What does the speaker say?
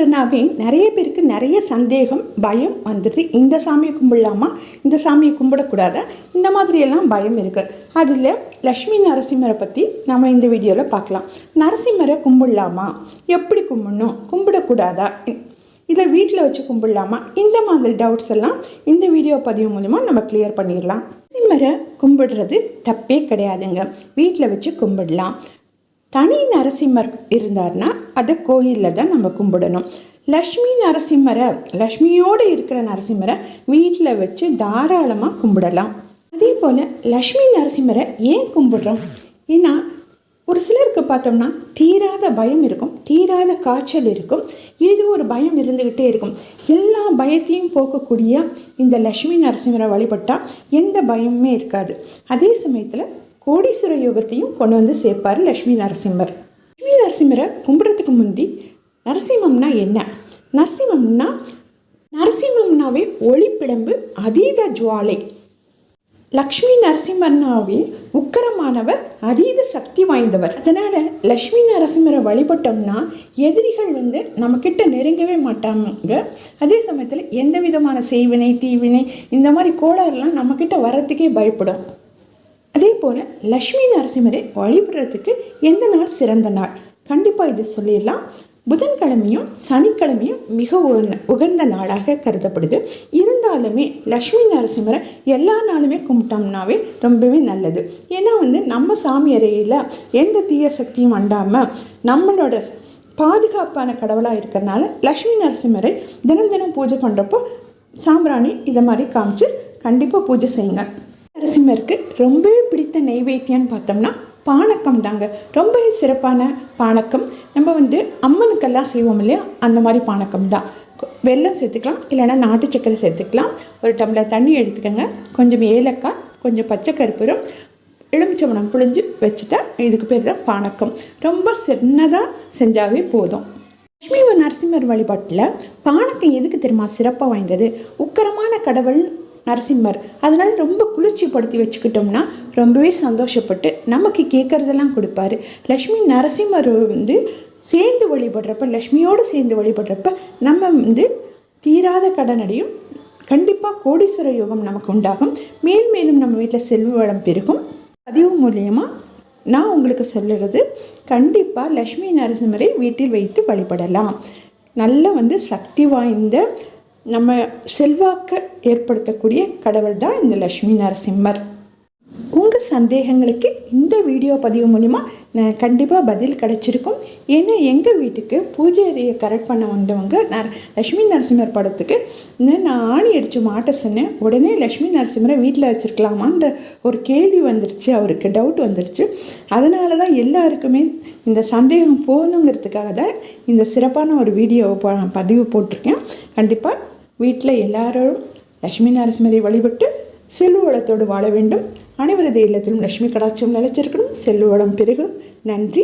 கும்பிட்றனாவே நிறைய பேருக்கு நிறைய சந்தேகம் பயம் வந்துடுது இந்த சாமியை கும்பிடலாமா? இந்த சாமியை கும்பிடக்கூடாதா? இந்த மாதிரியெல்லாம் பயம் இருக்குது அதில் லக்ஷ்மி நரசிம்மரை பற்றி நம்ம இந்த வீடியோவில் பார்க்கலாம். நரசிம்மரை கும்பிடலாமா? எப்படி கும்பிடணும்? கும்பிடக்கூடாதா? இதை வீட்டில் வச்சு கும்பிடலாமா? இந்த மாதிரி டவுட்ஸ் எல்லாம் இந்த வீடியோ பதிவு மூலிமா நம்ம கிளியர் பண்ணிடலாம். நரசிம்மரை கும்பிடுறது தப்பே கிடையாதுங்க. வீட்டில் வச்சு கும்பிடலாம். தனி நரசிம்மர் இருந்தார்னா அதை கோயிலில் தான் நம்ம கும்பிடணும். லக்ஷ்மி நரசிம்மரை லக்ஷ்மியோடு இருக்கிற நரசிம்மரை வீட்டில் வச்சு தாராளமாக கும்பிடலாம். அதே போல் லக்ஷ்மி நரசிம்மரை ஏன் கும்பிடுறோம்? ஏன்னா ஒரு சிலருக்கு பார்த்தோம்னா தீராத பயம் இருக்கும் தீராத காய்ச்சல் இருக்கும் ஏதோ ஒரு பயம் இருந்துக்கிட்டே இருக்கும். எல்லா பயத்தையும் போக்கக்கூடிய இந்த லக்ஷ்மி நரசிம்மரை வழிபட்டால் எந்த பயமுமே இருக்காது. அதே சமயத்தில் கோடீஸ்வர யோகத்தையும் கொண்டு வந்து சேர்ப்பார் லக்ஷ்மி நரசிம்மர். நரசிம்மரை கும்பிட்றதுக்கு முந்தி நரசிம்மம்னா என்ன? நரசிம்மம்னா நரசிம்மம்னாவே ஒளிப்பிழம்பு அதீத ஜுவாலை. லக்ஷ்மி நரசிம்மன்னாவே உக்கரமானவர் அதீத சக்தி வாய்ந்தவர். அதனால் லக்ஷ்மி நரசிம்மரை வழிபட்டோம்னா எதிரிகள் வந்து நம்மக்கிட்ட நெருங்கவே மாட்டாங்க. அதே சமயத்தில் எந்த விதமான செய்வினை தீவினை இந்த மாதிரி கோளாறுலாம் நம்மக்கிட்ட வர்றதுக்கே பயப்படும். அதே போல் லக்ஷ்மி நரசிம்மரை வழிபடுறதுக்கு எந்த நாள் சிறந்த நாள்? கண்டிப்பாக இது சொல்லிடலாம். புதன்கிழமையும் சனிக்கிழமையும் மிக உகந்த உகந்த நாளாக கருதப்படுது. இருந்தாலுமே லக்ஷ்மி நரசிம்மரை எல்லா நாளுமே கும்பிட்டோம்னாவே ரொம்பவே நல்லது. ஏன்னா வந்து நம்ம சாமி அறையில் எந்த தீய சக்தியும் அண்டாமல் நம்மளோட பாதுகாப்பான கடவுளாக இருக்கிறனால லக்ஷ்மி நரசிம்மரை தினம் தினம் பூஜை பண்ணுறப்போ சாம்பிராணி இதை மாதிரி காமிச்சு கண்டிப்பாக பூஜை செய்யுங்க. நரசிம்மருக்கு ரொம்பவே பிடித்த நெய்வேத்தியம்னு பார்த்தோம்னா பானக்கம் தாங்க ரொம்பவே சிறப்பான பானக்கம். நம்ம வந்து அம்மனுக்கெல்லாம் செய்வோம் இல்லையா? அந்த மாதிரி பானக்கம் தான் வெல்லம் சேர்த்துக்கலாம். இல்லைன்னா நாட்டு சக்கரை சேர்த்துக்கலாம். ஒரு டம்ளர் தண்ணி எடுத்துக்கோங்க. கொஞ்சம் ஏலக்காய் கொஞ்சம் பச்சை கருப்பூரம் எலுமிச்சம்பழம் புழிஞ்சு வச்சுட்டா இதுக்கு பேர் தான் பானக்கம். ரொம்ப சின்னதாக செஞ்சாவே போதும். லட்சுமி நரசிம்மர் வழிபாட்டில் பானக்கம் எதுக்கு தெரியுமா? சிறப்பாக வாய்ந்தது. உக்கரமான கடவுள் நரசிம்மர். அதனால் ரொம்ப குளிர்ச்சிப்படுத்தி வச்சுக்கிட்டோம்னா ரொம்பவே சந்தோஷப்பட்டு நமக்கு கேட்குறதெல்லாம் கொடுப்பாரு. லக்ஷ்மி நரசிம்மர் வந்து சேர்ந்து வழிபடுறப்ப லக்ஷ்மியோடு சேர்ந்து வழிபடுறப்ப நம்ம வந்து தீராத கடனடையும். கண்டிப்பாக கோடீஸ்வர யோகம் நமக்கு உண்டாகும். மேல் மேலும் நம்ம வீட்டில் செல்வ வளம் பெருகும். பதிவு மூலியமாக நான் உங்களுக்கு சொல்லுறது கண்டிப்பாக லக்ஷ்மி நரசிம்மரை வீட்டில் வைத்து வழிபடலாம். நல்ல வந்து சக்தி வாய்ந்த நம்ம செல்வாக்க ஏற்படுத்தக்கூடிய கடவுள் தான் இந்த லக்ஷ்மி நரசிம்மர். உங்கள் சந்தேகங்களுக்கு இந்த வீடியோ பதிவு மூலிமா நான் கண்டிப்பாக பதில் கிடச்சிருக்கும். ஏன்னா எங்கள் வீட்டுக்கு பூஜை அறையை கரெக்ட் பண்ண வந்தவங்க நர லக்ஷ்மி நரசிம்மர் படத்துக்கு நான் ஆணி அடித்து மாட்ட சொன்னேன். உடனே லக்ஷ்மி நரசிம்மரை வீட்டில் வச்சுருக்கலாமான்ற ஒரு கேள்வி வந்துருச்சு. அவருக்கு டவுட் வந்துருச்சு. அதனால தான் எல்லாருக்குமே இந்த சந்தேகம் போகணுங்கிறதுக்காக தான் இந்த சிறப்பான ஒரு வீடியோவை பதிவு போட்டிருக்கேன். கண்டிப்பாக வீட்டில் எல்லாரும் லக்ஷ்மி நரசிம்மரை வழிபட்டு செல்வ வளத்தோடு வாழ வேண்டும். அனைவரது இல்லத்திலும் லட்சுமி கடாட்சியம் நிலைச்சிருக்கணும் செல்வ வளம் பெருகும் நன்றி.